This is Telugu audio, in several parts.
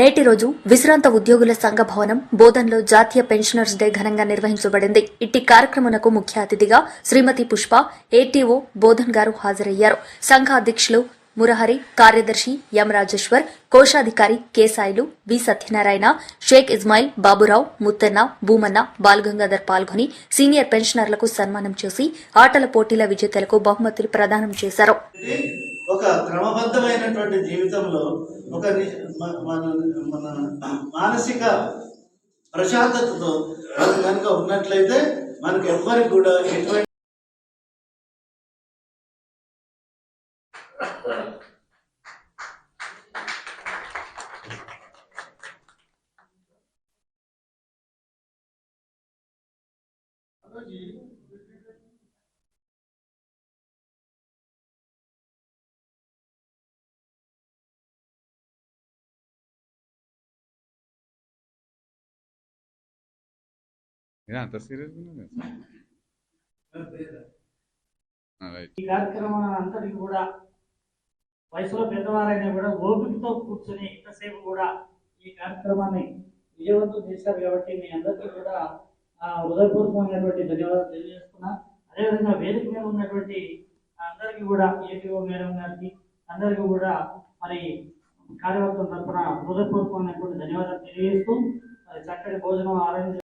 నేటి రోజు విశ్రాంత ఉద్యోగుల సంఘ భవనం బోధన్లో జాతీయ పెన్షనర్స్ డే ఘనంగా నిర్వహించబడింది. ఇట్టి కార్యక్రమాలకు ముఖ్య అతిథిగా శ్రీమతి పుష్ప ఏటీఓ బోధన్ గారు హాజరయ్యారు. సంఘ అధ్యక్షులు మురహరి కార్యదర్శి ఎం రాజేశ్వర్ కోశాధికారి కేసాయిలు వి సత్యనారాయణ షేక్ ఇస్మాయిల్ బాబురావు ముత్తన్న భూమన్న బాలగంగాధర్ పాల్గొని సీనియర్ పెన్షనర్లకు సన్మానం చేసి ఆటల పోటీల విజేతలకు బహుమతులు ప్రదానం చేశారు. ఒక క్రమబద్ధమైనటువంటి జీవితంలో ఒక మన మన మానసిక ప్రశాంతతతో మనం కనుక ఉన్నట్లయితే మనకు ఎవ్వరికి కూడా ఎటువంటి ఏ అంత సీరియస్ రైట్ ఈ కార్యక్రమం అంతటికి కూడా వయసులో పెద్దవారైనా కూడా ఓపికతో కూర్చొని ఇంతసేపు కూడా ఈ కార్యక్రమాన్ని విజయవంతం చేశారు కాబట్టి మీ అందరికీ కూడా హృదయపూర్వకమైనటువంటి ధన్యవాదాలు తెలియజేస్తున్నా. అదేవిధంగా వేదిక మీద ఉన్నటువంటి అందరికీ కూడా ఏపీఓ మేడం గారికి అందరికీ కూడా మరి కార్యవర్గం తరఫున హృదయపూర్వకమైనటువంటి ధన్యవాదాలు తెలియజేస్తూ మరి చక్కటి భోజనం ఆరోగ్య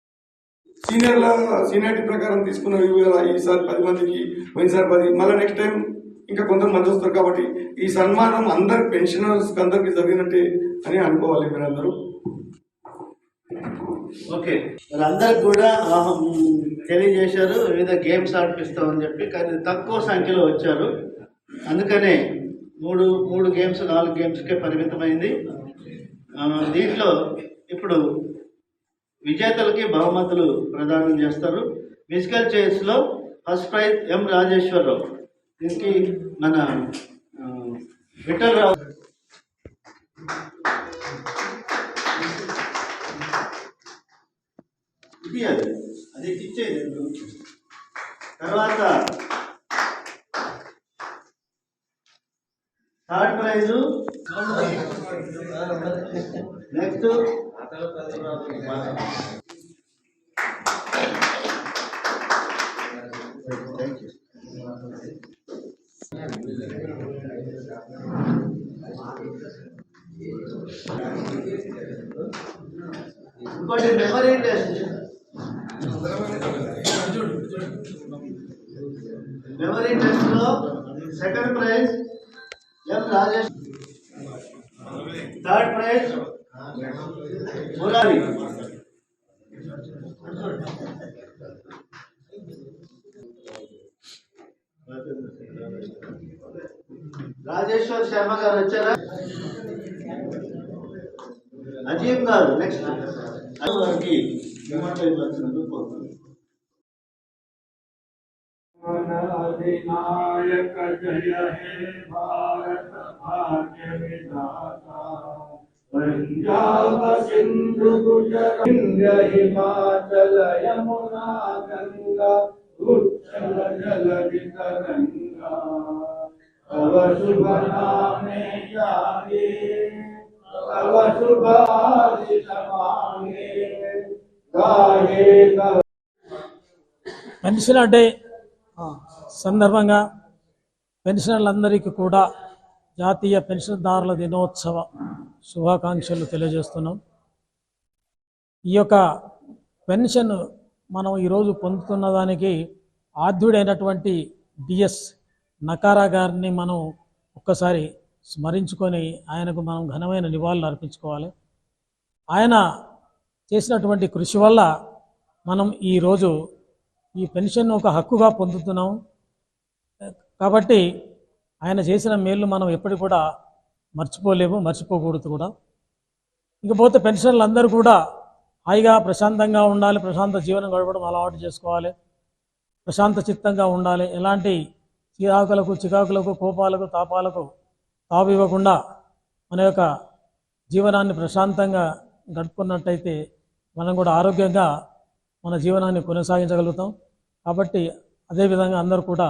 సీనియర్ల సీనియారిటీ ప్రకారం తీసుకున్న ఈసారి పది మందికి పోయినసారి పది మళ్ళీ నెక్స్ట్ టైం ఇంకా కొంతమంది వస్తారు కాబట్టి ఈ సన్మానం అందరి పెన్షనర్స్ అందరికి జరిగినట్టే అని అనుకోవాలి మీరందరూ. ఓకే. మరి అందరికి కూడా తెలియజేశారు వివిధ గేమ్స్ ఆడిపిస్తామని చెప్పి కానీ తక్కువ సంఖ్యలో వచ్చారు. అందుకనే మూడు మూడు గేమ్స్ నాలుగు గేమ్స్కే పరిమితమైంది. ఆ, దీంట్లో ఇప్పుడు విజేతలకి బహుమతులు ప్రదానం చేస్తారు. మ్యూజికల్ చైర్స్లో ఫస్ట్ ప్రైజ్ ఎం రాజేశ్వరరావు. దీనికి మన ఆ, విఠలరావు ఇది అది. అది ఇచ్చేది తర్వాత థర్డ్ ప్రైజ్. నెక్స్ట్. ఇంకోటి మెమరీ టెస్ట్ మెమరీ టెస్ట్లో second prize M Rajesh. Third prize Murari. Rajeshwar Sharma garu వచ్చారా? అజీబ్ గారు నెక్స్ట్ వారికి ఏమంటే ఇవ్వాల్సినందుకు కోరుతున్నాను अधिनायक जय हे भारत भाग्य विधाता पंजाब सिंधु गुजरात विंध्य हिमाचल यमुना गंगा उच्चल जल तरंगा तव शुभ नामे जागे పెన్షనర్ డే సందర్భంగా పెన్షనర్లందరికీ కూడా జాతీయ పెన్షన్దారుల దినోత్సవ శుభాకాంక్షలు తెలియజేస్తున్నాం. ఈ యొక్క పెన్షన్ మనం ఈరోజు పొందుతున్న దానికి ఆద్యుడైనటువంటి డిఎస్ నకారా గారిని మనం ఒక్కసారి స్మరించుకొని ఆయనకు మనం ఘనమైన నివాళులు అర్పించుకోవాలి. ఆయన చేసినటువంటి కృషి వల్ల మనం ఈరోజు ఈ పెన్షన్ ఒక హక్కుగా పొందుతున్నాం. కాబట్టి ఆయన చేసిన మేలు మనం ఎప్పటికి కూడా మర్చిపోలేము మర్చిపోకూడదు కూడా. ఇకపోతే పెన్షన్లు అందరూ కూడా హాయిగా ప్రశాంతంగా ఉండాలి. ప్రశాంత జీవనం గడపడం అలవాటు చేసుకోవాలి. ప్రశాంత చిత్తంగా ఉండాలి. ఎలాంటి చిరాకులకు చికాకులకు కోపాలకు తాపాలకు తావు ఇవ్వకుండా మన యొక్క జీవనాన్ని ప్రశాంతంగా గడుపుకున్నట్టయితే మనం కూడా ఆరోగ్యంగా మన జీవనాన్ని కొనసాగించగలుగుతాం. కాబట్టి అదేవిధంగా అందరూ కూడా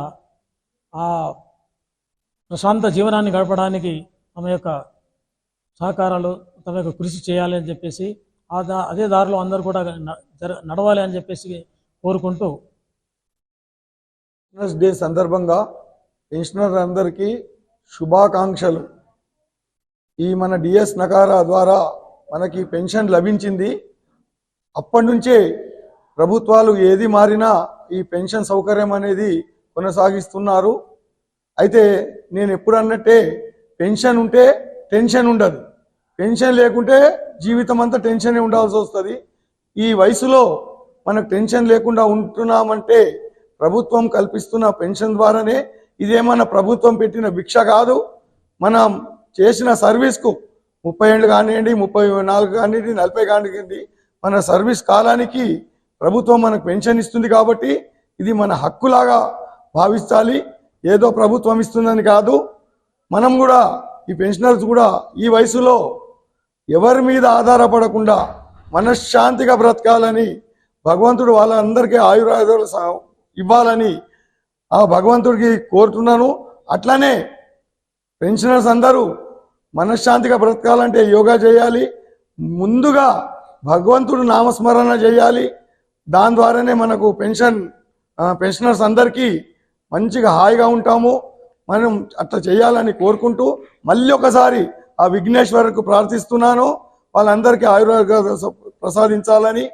ఆ ప్రశాంత జీవనాన్ని గడపడానికి తమ యొక్క సహకారాలు తమ యొక్క కృషి చేయాలి అని చెప్పేసి ఆ దా అదే దారిలో అందరూ కూడా జర- నడవాలి అని చెప్పేసి కోరుకుంటూ డే సందర్భంగా పెన్షనర్ అందరికీ శుభాకాంక్షలు. ఈ మన డిఎస్ నకారా ద్వారా మనకి పెన్షన్ లభించింది. అప్పటి నుంచే ప్రభుత్వాలు ఏది మారినా ఈ పెన్షన్ సౌకర్యం అనేది కొనసాగిస్తున్నారు. అయితే నేను ఎప్పుడు అన్నట్టే పెన్షన్ ఉంటే టెన్షన్ ఉండదు. పెన్షన్ లేకుంటే జీవితం అంతా టెన్షనే ఉండాల్సి వస్తుంది. ఈ వయసులో మనకు టెన్షన్ లేకుండా ఉంటున్నామంటే ప్రభుత్వం కల్పిస్తున్న పెన్షన్ ద్వారానే ఇదేమన్నా ప్రభుత్వం పెట్టిన భిక్ష కాదు. మనం చేసిన సర్వీస్కు ముప్పై ఏళ్ళు కానివ్వండి ముప్పై నాలుగు కానివ్వండి నలభై కానివ్వండి మన సర్వీస్ కాలానికి ప్రభుత్వం మనకు పెన్షన్ ఇస్తుంది కాబట్టి ఇది మన హక్కులాగా భావించాలి ఏదో ప్రభుత్వం ఇస్తుందని కాదు. మనం కూడా ఈ పెన్షనర్స్ కూడా ఈ వయసులో ఎవరి మీద ఆధారపడకుండా మనశ్శాంతిగా బ్రతకాలని భగవంతుడు వాళ్ళందరికీ ఆయురాయుధాలు ఇవ్వాలని ఆ భగవంతుడికి కోరుతున్నాను. అట్లనే పెన్షనర్స్ అందరూ మనశ్శాంతిగా బ్రతకాలంటే యోగా చేయాలి. ముందుగా భగవంతుడు నామస్మరణ చేయాలి. దాని ద్వారానే మనకు పెన్షన్ పెన్షనర్స్ అందరికీ మంచిగా హాయిగా ఉంటాము. మనం అట్లా చేయాలని కోరుకుంటూ మళ్ళీ ఒకసారి ఆ విఘ్నేశ్వరకు ప్రార్థిస్తున్నాను. వాళ్ళందరికీ ఆయుర్వేద ప్రసాదించాలని